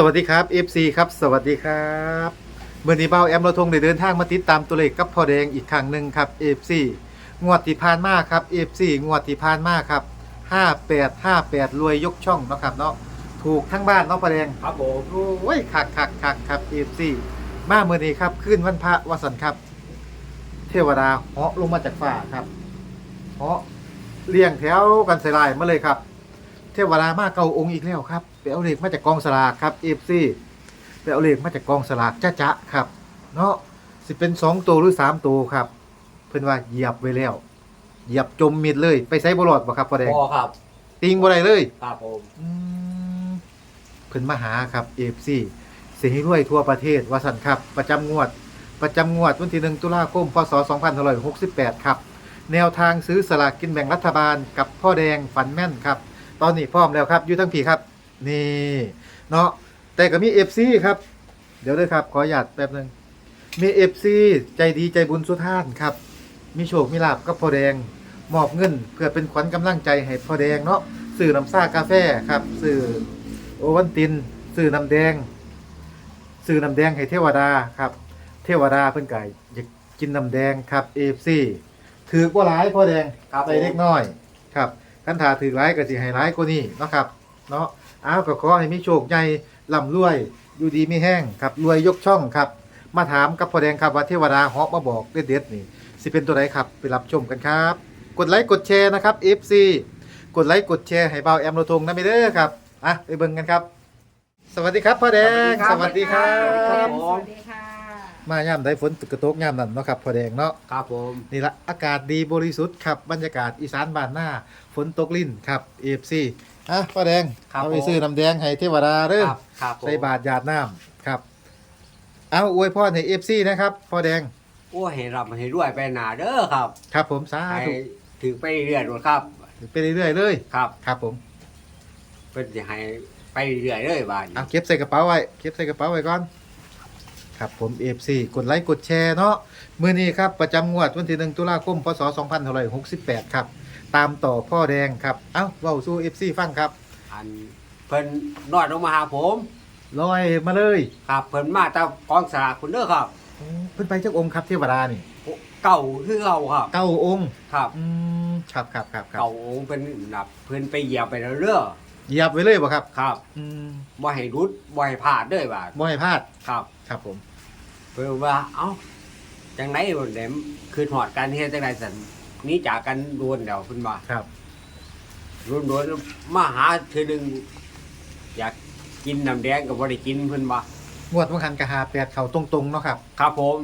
สวัสดีครับ FC ครับสวัสดีครับเมื่อนี้เบาแอมเราทงได้เดินทางมาติดตามตัวเลขกับพ่อแดงอีกครั้งหนึ่งครับ FC งวดที่ผ่านมาครับ FC งวดที่ผ่านมาครับ5858 รวยยกช่องเนาะครับเนาะถูกทั้งบ้านเนาะพ่อแดงครับผมโอ้ยคักคักคักครับ FC มาเมื่อนี้ครับขึ้นวันพระวสันครับ เทวดาเหาะลงมาจากฟ้าครับเหาะเรียงแถวกันใส่ลายมาเลยครับ เทวดามาเก่าองค์อีกแล้วครับไป เอาเลขมาจากกองสลากครับ FC ไปเอาเลขมาจากกองสลากจ้าจ๊ะครับ เนาะสิเป็นสองตัวหรือสามตัวครับ เพิ่นว่าเหยียบไว้แล้วเหยียบจมมิดเลย ไปไซบรอดบ่ครับพ่อแดงพอครับติงบ่ได้เลยครับผมอืมเพิ่นมาหาครับ FC สิให้รวยทั่วประเทศว่าสั่นครับ ประจำงวด ประจำงวดวันที่1ตุลาคมพศ2568 ครับ แนวทางซื้อสลากกินแบ่งรัฐบาลกับพ่อแดงฝันแม่นครับ ตอนนี้พร้อมแล้วครับอยู่ทั้งผีครับ นี่เนาะแต่ก็มี FC ครับ เดี๋ยวด้วยครับ ขอหยาดแป๊บหนึงมี FC ใจดีใจบุญสุดท่านครับ มีโชคมีลาบกับพ่อแดงมอบเงิน เพื่อเป็นขวัญกำลังใจให้พ่อแดงเนาะซื้อน้ำซ่ากาแฟครับซื้อโอวันตินซื้อน้ำแดงซื้อน้ำแดงให้เทวดาครับ เทวดาเพิ่นก็อยากกินน้ำแดงครับ AFC ถือบ่หลายพ่อแดงครับใส่เล็กน้อยครับคันถ้าถือหลายก็สิให้หลายกว่านี้เนาะครับ เนาะ อ้าวก็ขอให้มีโชคใหญ่ร่ำรวย อยู่ดีไม่แห้งครับรวยยกช่องครับ มาถามกับพ่อแดงครับว่าเทวดาเหาะมาบอกเด็ดๆนี่สิเป็นตัวไหนครับไปรับชมกันครับ กดไลค์กดแชร์นะครับ FC กดไลค์กดแชร์ให้เบาแอมโรทงนะไม่เด้อครับอะไปเบิ่งกันครับ สวัสดีครับพ่อแดงสวัสดีครัครับบสวัสดีค่ะ มาย่ามได้ฝนตกกระตกย่ามนั่นเนาะครับพ่อแดงเนาะครับผมนี่ละอากาศดีบริสุทธิ์ครับบรรยากาศอีสานบ้านหน้าฝนตกลิ่นครับ FC อะพ่อแดงเอาไปซื้อน้ำแดงให้เทวดาเด้อครับครับผม ใส่บาทหยาดน้ำครับ เอาอวยพรให้ FC นะครับพ่อแดงโอ้ให้รับให้รวยไปหนาเด้อครับครับผมสาให้ธุถึงไปเรื่อยๆด้วยครับไปเรื่อยๆเลยครับครับผมเพิ่นสิให้ไปเรื่อยๆเลยบาดนี้เอาเก็บใส่กระเป๋าไว้เก็บใส่กระเป๋าไว้ก่อน ครับผม FC กดไลค์กดแชร์เนาะมื้อนี้ครับประจำงวดวันที่1ตุลาคมพศ2568ครับ ตามต่อพ่อแดงครับ เอ้าเว้าสู้ FC ฟังครับอันเพิ่นนอดลงมาหาผมลอยมาเลยครับเพิ่นมาตามกองสลากคุณเด้อครับโอ้เพิ่นไปจักองค์ครับเทวดานี่เก่าคือเก่าครับเก้าองค์ครับอืมครับครับครับครับเก่าองค์เป็นนับเพิ่นไปเหยียบไปแล้วเด้อเหยียบไว้เลยบ่ครับ ครับอืมบ่ให้รุดบ่ให้พลาดเด้อบาดบ่ให้พลาดครับ ครับผมเพิ่นว่า เอ้าจังไหนบ่ได้คือหอดกันเฮ็ดจังไดสั่นหนี้จากกันโดนแล้วเพิ่นว่าครับ โดนโดนมาหาเทื่อหนึงอยากกินน้ำแดงก็บ่ได้กินเพิ่นว่างวดวันคันกะหาแปดเขาตรงๆเนาะครับครับผม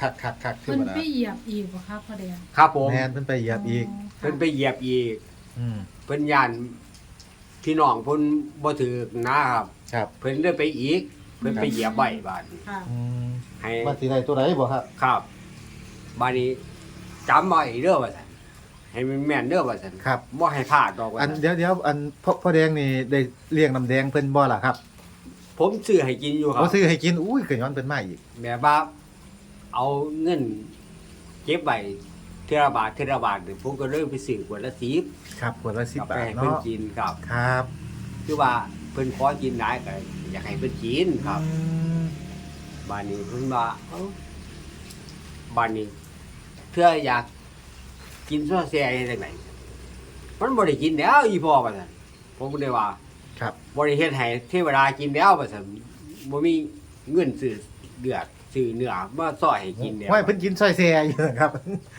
คักคักคักเทเพิ่นวดาไปเหยียบอีกบ่คะพ่อแดงครับผม แมนเพิ่นไปเหยียบอีก เพิ่นไปเหยียบอีก อืมเพิ่นย่านพี่น้องเพิ่นบ่ถือนะครับ ครับ เพิ่นเลยไปอีกเพิ่นไปเหยียบไว้บาดนี้ค่ะอืมให้ว่าสิได้ตัวไหนบ่ครับครับบาดนี้จำไว้เด้อว่าซั่นให้มันแม่นเด้อว่าซั่นครับ บ่ให้พลาดดอกว่าอันซั่นเดี๋ยวเดี๋ยวอันพ่อพ่อแดงนี่ได้เลี้ยงน้ำแดงเพิ่นบ่ล่ะครับผมซื้อให้กินอยู่ครัเขาบซื้อให้กินอุ้ยก็ย้อนเพิ่นมาอีกแบบว่าเอาเงินเก็บไว้เทระบาทเทระบาทเนี่ยผมก็เริ่มไปซื้อขวดละสิบครับขวดละ10กาบาแฟทเพิ่นเนาะกินครับ ครับ คือว่า เพิ่นขอกินได้ก็อยากให้เพิ่นกินครับอืมบ้านนี้เพิ่นว่าเอ้าบ้านนี้เพื่ออยากกินซอสแซ่เฮ็ดจังไดมันบ่ได้กินแล้วอีพ่อว่าซั่นผมก็เลยว่าครับ บ่ได้เฮ็ดให้เทวดากินแล้วว่าซั่นบ่มีเงินซื้อเดือดซื้อเนื้อมาซอยให้กินแล้วว่าเพิ่นกินซอยแซ่อยู่นะครับ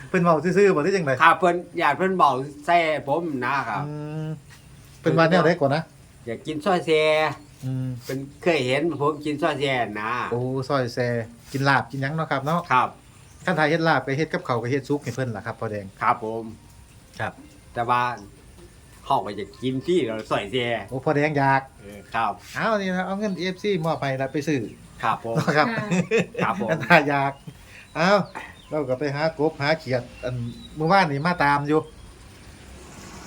เพิ่นเว้าซื่อๆบ่ได้จังไดถ้าเพิ่นอยากเพิ่นเบาแซ่ผมนะครับอืมเพิ่นว่าแนวใดก่อนนะ อยากกินซอยแซ่อืมเป็นเคยเห็นผมกินซอยแซ่นะโอ้ซอยแซ่กินลาบกินหยังเนาะครับเนาะครับคันถ้าเฮ็ดลาบก็เฮ็ดกับข้าวก็เฮ็ดซุปให้เพิ่นล่ะครับพ่อแดงครับผม ครับแต่ว่าเฮาก็จะกินที่เราซอยแซ่โอ้พ่อแดงอยากเออครับ เอานี่นะเอาเงิน FC มอบให้แล้วไปซื้อครับผมครับครับผมอันตายากเอาเราก็ไปหากบหาเขียดอันเมื่อวานนี่มาตามอยู่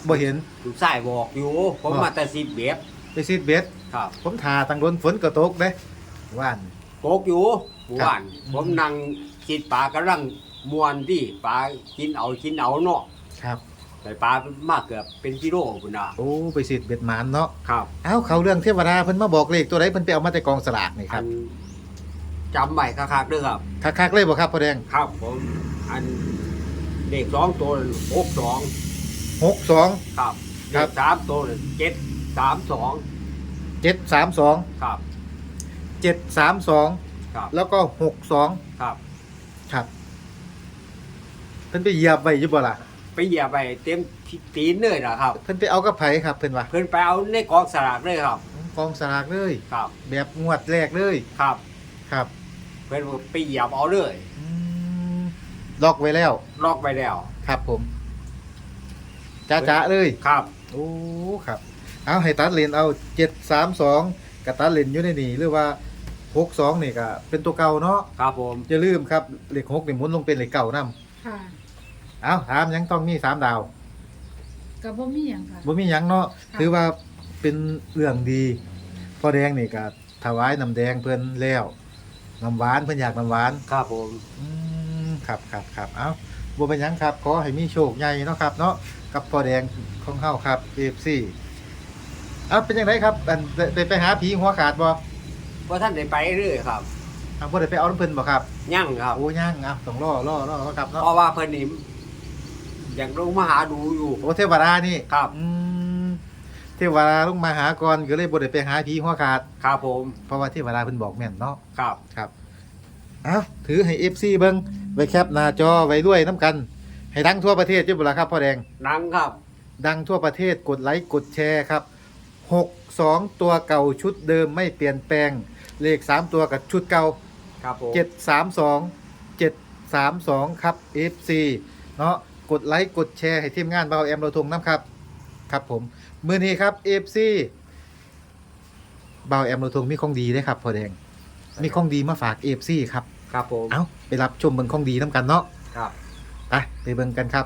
บ่เห็น ลูกชายบอกอยู่ ผมว่ามาแต่สิบเบ็ด ไปซีดเบ็ดครับผมทาตังรนฝนก็ตกเด้ว่านโปกอยู่หมู่บ้านครับ ผมนั่งกินปลากำลังมวนที่ปลากินเอากินเอาเนาะครับใส่ปลาเป็นมากเกือบเป็นกิโลพุ่นน่ะโอ้ไปสิเบ็ดหมานเนาะครับ เอ้าเขาเรื่องเทวดาเพิ่นมาบอกเลขตัวไหนเพิ่นไปเอามาแต่กองสลากนี่คอัรับนจำใหม่คักๆเด้อครับ คักๆเลยบ่ครับพ่อแดงครับผมอันเด็กสองตัวหกสอง62ครับครัเด็บกสามตัวเจ็ด สามสอง732ครับ732ครับแล้วก็62ครับ ครับเพิ่นไปเหยียบไว้อยู่บ่ล่ะไปเหยียบไปเต็มที่ตีนเลยนะครับ เพิ่นไปเอากับไผครับเพิ่นว่าเพิ่นไปเอาในกองสลากเลยครับ กองสลากเลย ครับแบบงวดแรกเลยครับ ครับเพิ่นไปเหยียบเอาเลยอืมล็อกไว้แล้ว ล็อกไปแล้ว ครับผมจ้าจ้าเลย ครับ โอ้ ครับ เอาให้ตัดเลนเอาเจ็ดสามสองกับตัดเลนอยู่ในนี่หรือว่าหกสองนี่ก็เป็นตัวเก่าเนาะครับผมอย่าลืมครับเลขหกนี่หมุนลงเป็นเลขเก่านํค่ะเอาถามหยังต้องมีสามดาวกับบ่มีหยังค่ะบ่มีหยังเนาะค่ะถือว่าเป็นเรื่องดีพ่อแดงนี่ก็ถวายน้ำแดงเพิ่นแล้วน้ำหวานเพิ่นอยากน้ำหวานครับผมอืมครับครับครับเอาบัวเป็นหยังครับขอให้มีโชคใหญ่เนาะครับ เนาะกับพ่อแดงของเฮาครับเอฟซี เอาเป็นยังไงครับอันได้ได้ไปหาผีหัวขาดบ่ว่าท่านได้ไปเรื่อยครับเอาบ่ได้ไปเอาน้ำเพิ่นบ่ครับยั่งครับ โอ้ย่างเอาต้องรอรอรอรอครับเนาะเพราะว่าเพิ่นนี่อยากลงมาหาดูอยู่โอ้เทวดานี่ครับ อืมเทวดาลงมาหาก่อนก็เลยบ่ได้ไปหาผีหัวขาด ครับผมเพราะว่าเทวดาเพิ่นบอกแม่นเนาะ ครับ ครับ เอาถือให้ FC เบิ่งไว้แคปหน้าจอไว้ด้วยน้ำกัน ให้ดังทั่วประเทศจุบ่ล่ะครับพ่อแดง นังครับ ดังทั่วประเทศกดไลค์กดแชร์ครับ 62 ตัวเก่าชุดเดิมไม่เปลี่ยนแปลง เลข 3 ตัวกับชุดเก่า ครับผม 732 732 ครับ FC เนาะกดไลค์กดแชร์ให้ทีมงานเบาแอมเราทงน้ำครับ ครับผม มือนี้ครับ FC เบาแอมเราทงมีของดีด้วยครับพอแดง มีของดีมาฝาก FC ครับ ครับผม เอาไปรับชมเบิ่งของดีน้ำกันเนาะครับ ไปไปเบิ่งกันครับ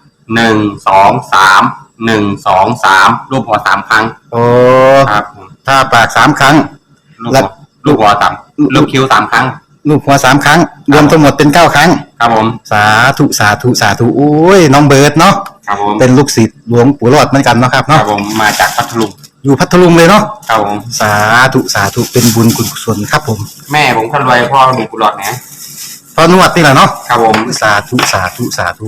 หนึ่งสองสามหนึ่งสองสามรูปหัวสามครั้งโอ้ครับผมถ้าปากสามครั้ง ลูกแล้หัววลูกหัวสามลูกคิ้วสามครั้ง ลูกหัวสามครั้ง รวมทั้งหมดเป็นเก้าครั้ง ครับผมสาธุสาธุสาธุโอ้ยน้องเบิร์ดเนาะครับผมเป็นลูกศิษย์หลวงปู่รอดเหมือนกันเนาะครับครัเนาะบผมมาจากพัทลุงอยู่พัทลุงเลยเนาะครับผมสาธุสาธุเป็นบุญกุศลครับผมแม่ผมคนรวยพ่อมีกุหลาบนะพอนวดนี่แหละเนาะครับผมสาธุสาธุสาธุ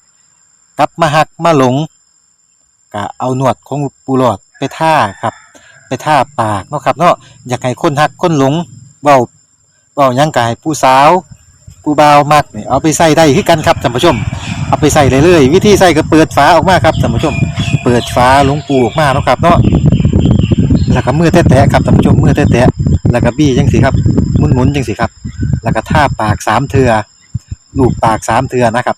กับมาหักมาหลงก็เอาหนวดของปูหลอดไปท่าครับ ไปท่าปากเนาะครับเนาะอยากให้คนหักคนหลงเว้าเว้ายังกายผู้สาวผู้บ่าวมักนี่เอาไปใส่ได้คือกันครับท่านผู้ชม เอาไปใส่เลยเลยวิธีใส่ก็เปิดฝาออกมาครับท่านผู้ชม เปิดฝาหลวงปูออกมาเนาะครับเนาะแล้วก็มือแตะๆครับท่านผู้ชมมือแตะๆแล้วก็บี้จังสิครับหมุนๆจังสิครับ แล้วก็ท่าปากสามเทือลูบปากสามเทือนะครับ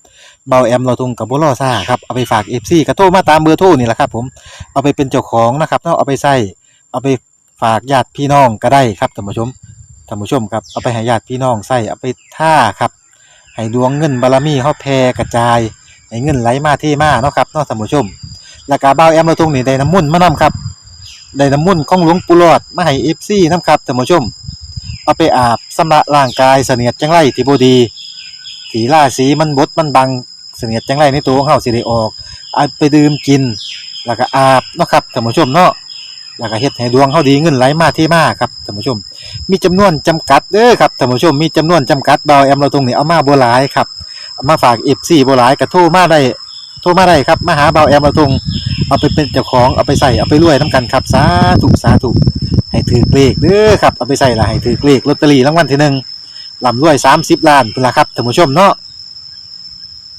เบาแอมเราทงกับบุรอซ่าครับเอาไปฝากเอฟซีกระโทรมาตามเบอร์โทรนี่แหละครับ ผมเอาไปเป็นเจ้าของนะครับเนาะเอาไปใส่เอาไปฝากญาติพี่น้องก็ได้ครับท่านผู้ชมท่านผู้ชมครับเอาไปให้ญาติพี่น้องใส่เอาไปท่าครับให้ดวงเงินบารมีเฮาแผ่กระจายให้เงินไหลมาเทมาเนาะครับเนาะท่านผู้ชมแล้วก็เบาแอมเราทงนี่ได้น้ำมุ่นมานํครับได้น้ำมุ่นของหลวงปู่หลอดมาให้เอฟซีนํครับท่านผู้ชม เอาไปอาบสำระร่างกายเสนียดจังไรที่บดี ถีล่าสีมันบดมันบัง เสนียดจังไรในตัวของเฮาสิได้ออกเอาไปดื่มกิน แล้วก็อาบเนาะครับท่านผู้ชมเนาะแล้วก็เฮ็ดให้ดวงเฮาดีเงินไหลมาเทมาครับท่านผู้ชม มีจำนวนจำกัดเด้อครับท่านผู้ชมมีจำนวนจำกัดเบาแอมเราตรงนี้เอามาบ่หลายครับามาฝาก FC บ่หลายก็โทรมาได้โทรมาได้ครับมาหาเบาแอมเราตรงเอาไปเป็นเจ้าของเอาไปใส่เอาไปรวยนํกันครับสาธุสาธุให้ถือเลขเด้อครับเอาไปใส่ละให้ถือเลขลอตเตอรี่รางวัลที่หนึ่งลำรวย30ล้านเป็นละครับท่านผู้ชมเนาะ